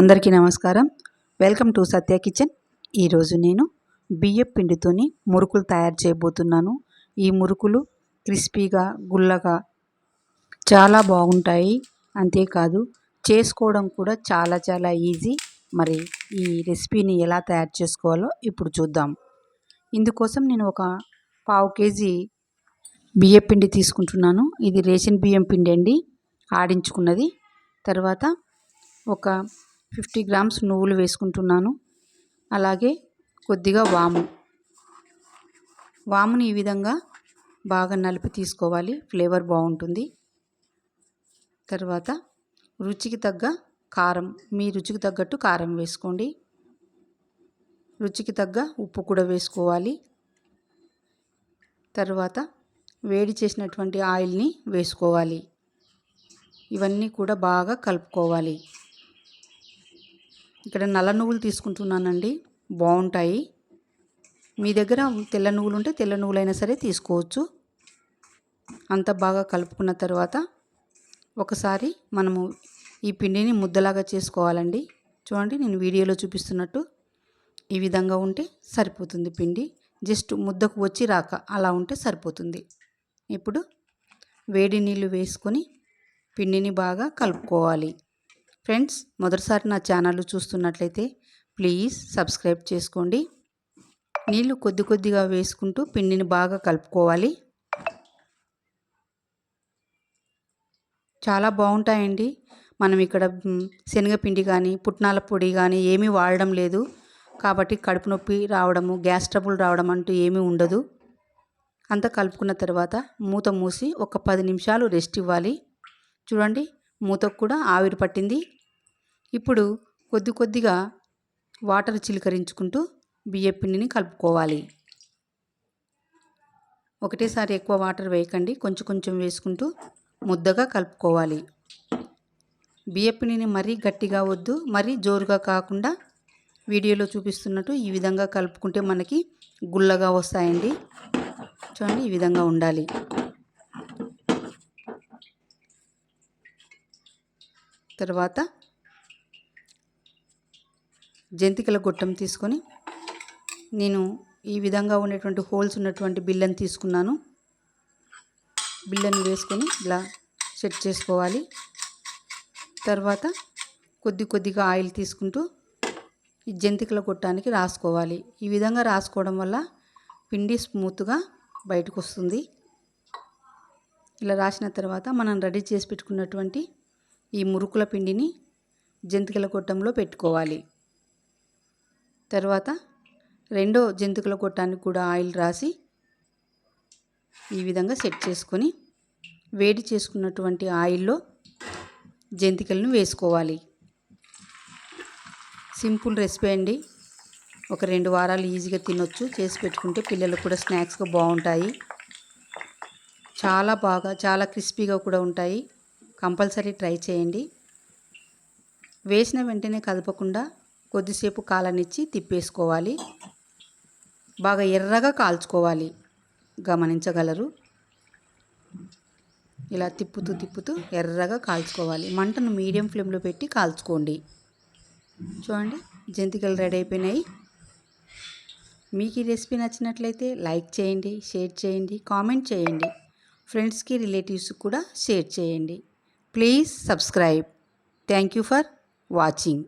అందరికీ నమస్కారం. Welcome to Satya kitchen. ఈరోజు నేను బియ్యం పిండితోని మురుకులు తయారు చేయబోతున్నాను. ఈ మురుకులు క్రిస్పీగా గుల్లగా చాలా బాగుంటాయి. అంతేకాదు చేసుకోవడం కూడా చాలా చాలా ఈజీ. మరి ఈ రెసిపీని ఎలా తయారు చేసుకోవాలో ఇప్పుడు చూద్దాం. ఇందుకోసం నేను ఒక పావు కేజీ బియ్యం పిండి తీసుకుంటున్నాను. ఇది రేషన్ బియ్యం పిండి అండి. ఆడించుకున్నది. తర్వాత ఒక ఫిఫ్టీ గ్రామ్స్ నువ్వులు వేసుకుంటున్నాను. అలాగే కొద్దిగా వాము. వాముని ఈ విధంగా బాగా నలిపి తీసుకోవాలి. ఫ్లేవర్ బాగుంటుంది. తర్వాత రుచికి తగ్గ కారం మీ రుచికి తగ్గట్టు కారం వేసుకోండి. రుచికి తగ్గ ఉప్పు కూడా వేసుకోవాలి. తర్వాత వేడి చేసినటువంటి ఆయిల్ని వేసుకోవాలి. ఇవన్నీ కూడా బాగా కలుపుకోవాలి. ఇక్కడ నల్ల నువ్వులు తీసుకుంటున్నానండి. బాగుంటాయి. మీ దగ్గర తెల్ల నువ్వులు ఉంటే తెల్ల నువ్వులైనా సరే తీసుకోవచ్చు. అంత బాగా కలుపుకున్న తర్వాత ఒకసారి మనము ఈ పిండిని ముద్దలాగా చేసుకోవాలండి. చూడండి నేను వీడియోలో చూపిస్తున్నట్టు ఈ విధంగా ఉంటే సరిపోతుంది పిండి. జస్ట్ ముద్దకు వచ్చి రాక అలా ఉంటే సరిపోతుంది. ఇప్పుడు వేడి నీళ్ళు వేసుకొని పిండిని బాగా కలుపుకోవాలి. ఫ్రెండ్స్ మొదటిసారి నా ఛానల్ చూస్తున్నట్లయితే ప్లీజ్ సబ్స్క్రైబ్ చేసుకోండి. నీళ్ళు కొద్ది కొద్దిగా వేసుకుంటూ పిండిని బాగా కలుపుకోవాలి. చాలా బాగుంటాయండి. మనం ఇక్కడ శనగపిండి కానీ పుట్నాల పొడి కానీ ఏమీ వాడడం లేదు. కాబట్టి కడుపు నొప్పి రావడము గ్యాస్ ట్రబుల్ రావడం అంటూ ఏమీ ఉండదు. అంతా కలుపుకున్న తర్వాత మూత మూసి ఒక పది నిమిషాలు రెస్ట్ ఇవ్వాలి. చూడండి మూతకు కూడా ఆవిరి పట్టింది. ఇప్పుడు కొద్ది కొద్దిగా వాటర్ చిలకరించుకుంటూ బియ్య పిండిని కలుపుకోవాలి. ఒకటేసారి ఎక్కువ వాటర్ వేయకండి. కొంచెం కొంచెం వేసుకుంటూ ముద్దగా కలుపుకోవాలి. బియ్యపిండిని మరీ గట్టిగా వద్దు మరీ జోరుగా కాకుండా వీడియోలో చూపిస్తున్నట్టు ఈ విధంగా కలుపుకుంటే మనకి గుల్లగా వస్తాయండి. చూడండి ఈ విధంగా ఉండాలి. తర్వాత జంతికల గొట్టం తీసుకొని నేను ఈ విధంగా ఉండేటువంటి హోల్స్ ఉన్నటువంటి బిల్లని తీసుకున్నాను. బిల్లని వేసుకొని ఇలా సెట్ చేసుకోవాలి. తర్వాత కొద్ది కొద్దిగా ఆయిల్ తీసుకుంటూ ఈ జంతికల గొట్టానికి రాసుకోవాలి. ఈ విధంగా రాసుకోవడం వల్ల పిండి స్మూత్గా బయటకు వస్తుంది. ఇలా రాసిన తర్వాత మనం రెడీ చేసి పెట్టుకున్నటువంటి ఈ మురుకుల పిండిని జంతికల గొట్టంలో పెట్టుకోవాలి. తర్వాత రెండో జంతికల గొట్టానికి కూడా ఆయిల్ రాసి ఈ విధంగా సెట్ చేసుకొని వేడి చేసుకున్నటువంటి ఆయిల్లో జంతికలను వేసుకోవాలి. సింపుల్ రెసిపీ అండి. ఒక రెండు వారాలు ఈజీగా తినొచ్చు. చేసి పెట్టుకుంటే పిల్లలకు కూడా స్నాక్స్గా బాగుంటాయి. చాలా బాగా చాలా క్రిస్పీగా కూడా ఉంటాయి. కంపల్సరీ ట్రై చేయండి. వేసిన వెంటనే కదపకుండా కొద్దిసేపు కాలనిచ్చి తిప్పేసుకోవాలి. బాగా ఎర్రగా కాల్చుకోవాలి. గమనించగలరు. ఇలా తిప్పుతూ తిప్పుతూ ఎర్రగా కాల్చుకోవాలి. మంటను మీడియం ఫ్లేమ్లో పెట్టి కాల్చుకోండి. చూడండి జంతికలు రెడీ అయిపోయినాయి. మీకు ఈ రెసిపీ నచ్చినట్లయితే లైక్ చేయండి షేర్ చేయండి కామెంట్ చేయండి. ఫ్రెండ్స్కి రిలేటివ్స్కి కూడా షేర్ చేయండి. Please subscribe. Thank you for watching.